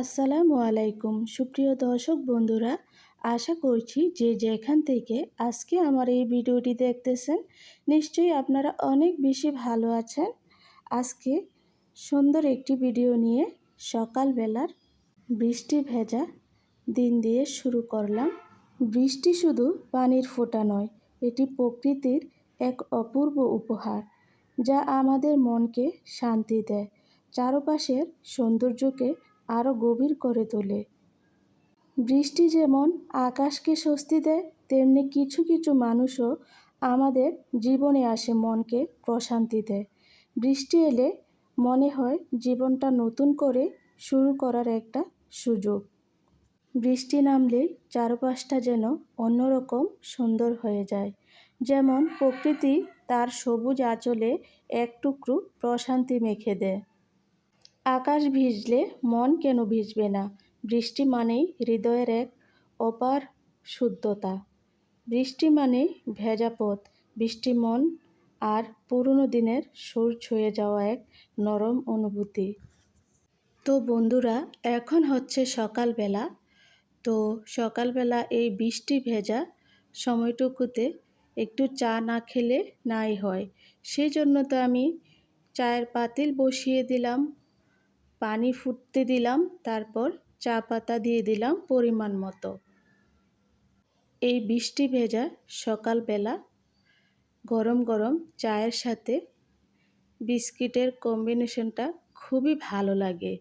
আসসালামু আলাইকুম, সুপ্রিয় দর্শক বন্ধুরা, আশা করছি যে যেখান থেকে আজকে আমার এই ভিডিওটি দেখতেছেন, নিশ্চয়ই আপনারা অনেক বেশি ভালো আছেন। আজকে সুন্দর একটি ভিডিও নিয়ে সকালবেলার বৃষ্টি ভেজা দিন দিয়ে শুরু করলাম। বৃষ্টি শুধু পানির ফোঁটা নয়, এটি প্রকৃতির এক অপূর্ব উপহার, যা আমাদের মনকে শান্তি দেয়। চারপাশের সৌন্দর্যকে আরও গভীর করে তোলে। বৃষ্টি যেমন আকাশকে স্বস্তি দেয়, তেমনি কিছু কিছু মানুষও আমাদের জীবনে আসে মনকে প্রশান্তি দেয়। বৃষ্টি এলে মনে হয় জীবনটা নতুন করে শুরু করার একটা সুযোগ। বৃষ্টি নামলে চারপাশটা যেন অন্যরকম সুন্দর হয়ে যায়। যেমন প্রকৃতি তার সবুজ আঁচলে এক টুকরো প্রশান্তি মেখে দেয়। আকাশ ভিজলে মন কেন ভিজবে না? বৃষ্টি মানেই হৃদয়ের এক অপার শুদ্ধতা। বৃষ্টি মানে ভেজা পথ। বৃষ্টি মন আর পুরনো দিনের সুর ছুঁয়ে যাওয়া এক নরম অনুভূতি। তো বন্ধুরা, এখন হচ্ছে সকালবেলা। তো সকালবেলা এই বৃষ্টি ভেজা সময়টুকুতে একটু চা না খেলে নাই হয়। সেই জন্য তো আমি চায়ের পাতিল বসিয়ে দিলাম। পানি ফুটতে দিলাম, তারপর চা পাতা দিয়ে দিলাম পরিমাণ মতো। এই বৃষ্টি ভেজা সকালবেলা গরম গরম চায়ের সাথে বিস্কিটের কম্বিনেশনটা খুবই ভালো লাগে।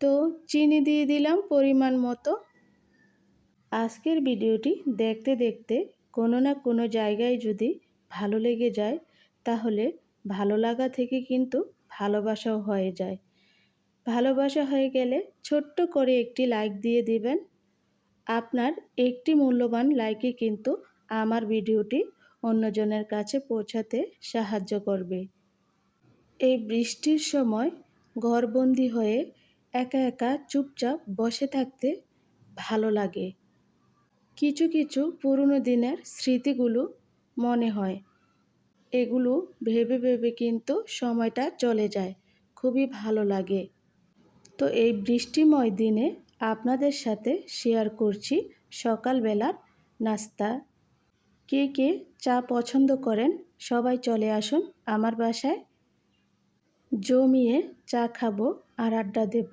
তো চিনি দিয়ে দিলাম পরিমাণ মতো। আজকের ভিডিওটি দেখতে দেখতে কোনো না কোনো জায়গায় যদি ভালো লেগে যায়, তাহলে ভালো লাগা থেকে কিন্তু ভালোবাসাও হয়ে যায়। ভালোবাসা হয়ে গেলে ছোট্ট করে একটি লাইক দিয়ে দিবেন। আপনার একটি মূল্যবান লাইকে কিন্তু আমার ভিডিওটি অন্যজনের কাছে পৌঁছাতে সাহায্য করবে। এই বৃষ্টির সময় ঘরবন্দি হয়ে একা একা চুপচাপ বসে থাকতে ভালো লাগে। কিছু কিছু পুরনো দিনের স্মৃতিগুলো মনে হয়। এগুলো ভেবে ভেবে কিন্তু সময়টা চলে যায়। খুবই ভালো লাগে। তো এই বৃষ্টিময় দিনে আপনাদের সাথে শেয়ার করছি সকালবেলার নাস্তা। কে কে চা পছন্দ করেন সবাই চলে আসুন আমার বাসায়। জমিয়ে চা খাব আর আড্ডা দেব।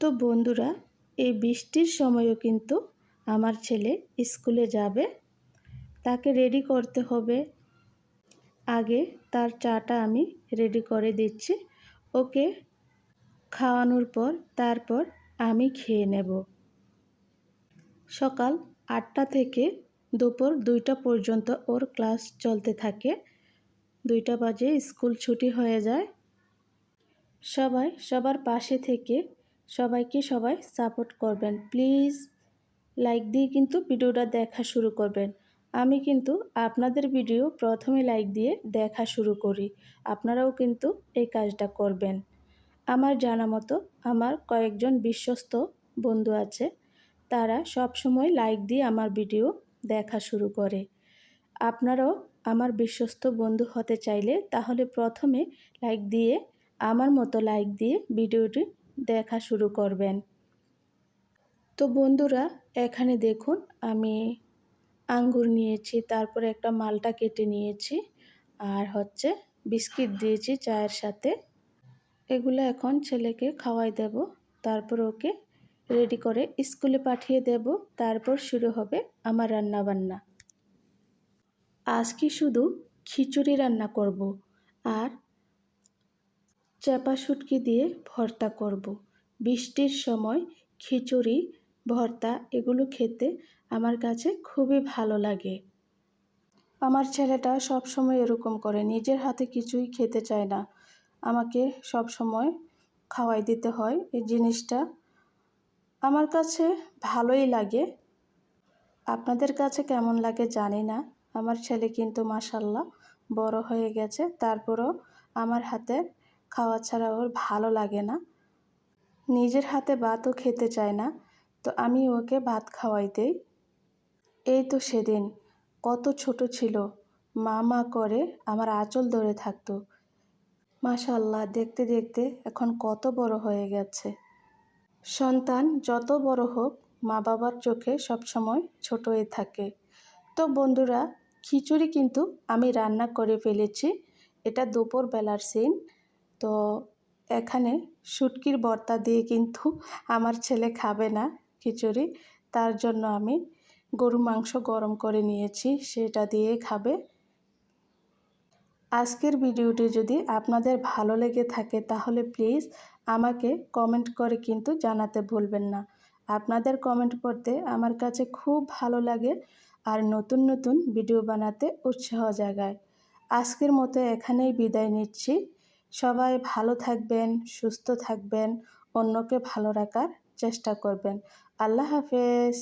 তো বন্ধুরা, এই বৃষ্টির সময়ও কিন্তু আমার ছেলে স্কুলে যাবে। তাকে রেডি করতে হবে। আগে তার চাটা আমি রেডি করে দিচ্ছি। ওকে খাওয়ানোর পর তারপর আমি খেয়ে নেব। সকাল আটটা থেকে দুপুর দুইটা পর্যন্ত ওর ক্লাস চলতে থাকে। দুইটা বাজে স্কুল ছুটি হয়ে যায়। সবাই সবার পাশে থেকে সবাইকে সবাই সাপোর্ট করবেন। প্লিজ লাইক দিয়ে কিন্তু ভিডিওটা দেখা শুরু করবেন। আমি কিন্তু আপনাদের ভিডিও প্রথমে লাইক দিয়ে দেখা শুরু করি। আপনারাও কিন্তু এই কাজটা করবেন। আমার জানা মতো আমার কয়েকজন বিশ্বস্ত বন্ধু আছে। তারা সব সময় লাইক দিয়ে আমার ভিডিও দেখা শুরু করে। আপনারাও আমার বিশ্বস্ত বন্ধু হতে চাইলে তাহলে প্রথমে লাইক দিয়ে, আমার মতো লাইক দিয়ে ভিডিওটি দেখা শুরু করবেন। তো বন্ধুরা, এখানে দেখুন, আমি আঙ্গুর নিয়েছি, তারপরে একটা মালটা কেটে নিয়েছি, আর হচ্ছে বিস্কিট দিয়েছি চায়ের সাথে। এগুলো এখন ছেলেকে খাওয়াই দেব। তারপর ওকে রেডি করে স্কুলে পাঠিয়ে দেব। তারপর শুরু হবে আমার রান্না বান্না আজকে শুধু খিচুড়ি রান্না করব আর চাপা শুটকি দিয়ে ভর্তা করব। বৃষ্টির সময় খিচুড়ি, ভর্তা এগুলো খেতে আমার কাছে খুবই ভালো লাগে। আমার ছেলেটা সব সময় এরকম করে, নিজের হাতে কিছুই খেতে চায় না। আমাকে সব সময় খাওয়াই দিতে হয় এই জিনিসটা। আমার কাছে ভালোই লাগে। আপনাদের কাছে কেমন লাগে জানি না। আমার ছেলে কিন্তু মাসাল্লাহ বড় হয়ে গেছে, তারপরও আমার হাতে খাওয়া ছাড়া ওর ভালো লাগে না। নিজের হাতে ভাতও খেতে চায় না, তো আমি ওকে ভাত খাওয়াই দেই। এই তো সেদিন, কত ছোট ছিল। মা মা করে আমার আঁচল ধরে থাকতো। মাশাল্লাহ দেখতে দেখতে এখন কত বড় হয়ে গেছে। সন্তান যত বড় হোক মা বাবার চোখে সবসময় ছোট হয়ে থাকে। তো বন্ধুরা, খিচুড়ি কিন্তু আমি রান্না করে ফেলেছি। এটা দুপুর বেলার সিন তো এখানে শুটকির বর্তা দিয়ে কিন্তু আমার ছেলে খাবে না খিচুড়ি। তার জন্য আমি গরু মাংস গরম করে নিয়েছি, সেটা দিয়ে খাবে। আজকের ভিডিওটি যদি আপনাদের ভালো লেগে থাকে তাহলে প্লিজ আমাকে কমেন্ট করে কিন্তু জানাতে ভুলবেন না। আপনাদের কমেন্ট পড়তে আমার কাছে খুব ভালো লাগে আর নতুন নতুন ভিডিও বানাতে উৎসাহ জাগায়। আজকের মতো এখানেই বিদায় নিচ্ছি। সবাই ভালো থাকবেন, সুস্থ থাকবেন, অন্যকে ভালো রাখার চেষ্টা করবেন। আল্লাহ হাফেজ।